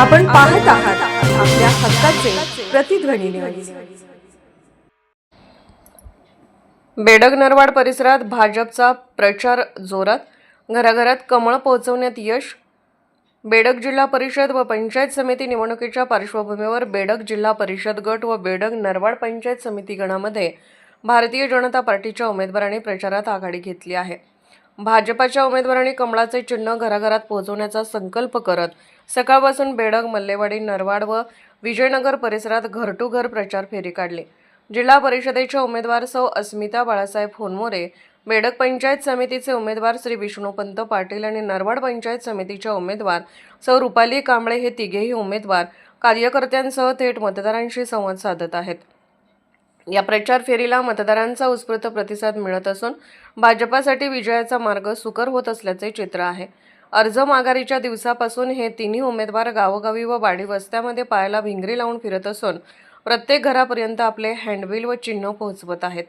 आपण पाहत आहात आपल्या हक्काचे प्रतिध्वनी न्यूज बेडग नरवाड परिसरात भाजपचा प्रचार जोरात. घराघरात कमळ पोहोचवण्यात यश. बेडग जिल्हा परिषद व पंचायत समिती निवडणुकीच्या पार्श्वभूमीवर बेडग जिल्हा परिषद गट व बेडग नरवाड पंचायत समिती गणामध्ये भारतीय जनता पार्टीच्या उमेदवारांनी प्रचारात आघाडी घेतली आहे. भाजपाच्या उमेदवारांनी कमळाचे चिन्ह घराघरात पोहोचवण्याचा संकल्प करत सकाळपासून बेडग मल्लेवाडी नरवाड व विजयनगर परिसरात घर टू घर प्रचार फेरी काढली. जिल्हा परिषदेच्या उमेदवार सौ अस्मिता बाळासाहेब होनमोरे बेडक पंचायत समितीचे उमेदवार श्री विष्णुपंत पाटील आणि नरवाड पंचायत समितीच्या उमेदवार सौ रुपाली कांबळे हे तिघेही उमेदवार कार्यकर्त्यांसह थेट मतदारांशी संवाद साधत आहेत. या प्रचार फेरीला मतदारांचा उत्स्फूर्त प्रतिसाद मिळत असून भाजपासाठी विजयाचा मार्ग सुकर होत असल्याचे चित्र आहे. अर्ज माघारीच्या दिवसापासून हे तिन्ही उमेदवार गावोगावी व वाडी वस्त्यामध्ये पायाला भिंगरी लावून फिरत असून प्रत्येक घरापर्यंत आपले हँडबिल व चिन्ह पोहोचवत आहेत.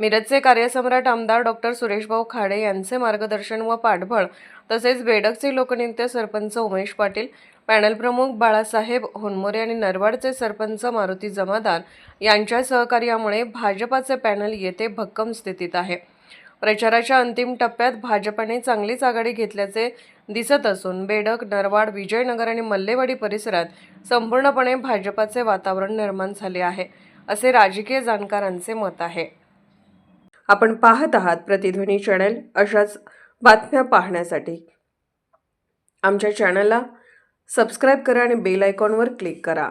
मिरजचे कार्यसम्राट आमदार डॉक्टर सुरेशभाऊ खाडे यांचे मार्गदर्शन व पाठबळ तसेच बेडकचे लोकनेते सरपंच उमेश पाटील पॅनल प्रमुख बाळासाहेब होनमोरे आणि नरवाडचे सरपंच मारुती जमादार यांच्या सहकार्यामुळे भाजपाचे पॅनल येथे भक्कम स्थितीत आहे. प्रचाराच्या अंतिम टप्प्यात भाजपाने चांगलीच आघाडी घेतल्याचे दिसत असून बेडक नरवाड विजयनगर आणि मल्लेवाडी परिसरात संपूर्णपणे भाजपाचे वातावरण निर्माण झाले आहे असे राजकीय जाणकारांचे मत आहे. आपण पाहत आहात प्रतिध्वनी चॅनल अशाच बातम्या पाहण्यासाठी. आमच्या चॅनलला सबस्क्राईब करा आणि बेल आयकॉनवर क्लिक करा.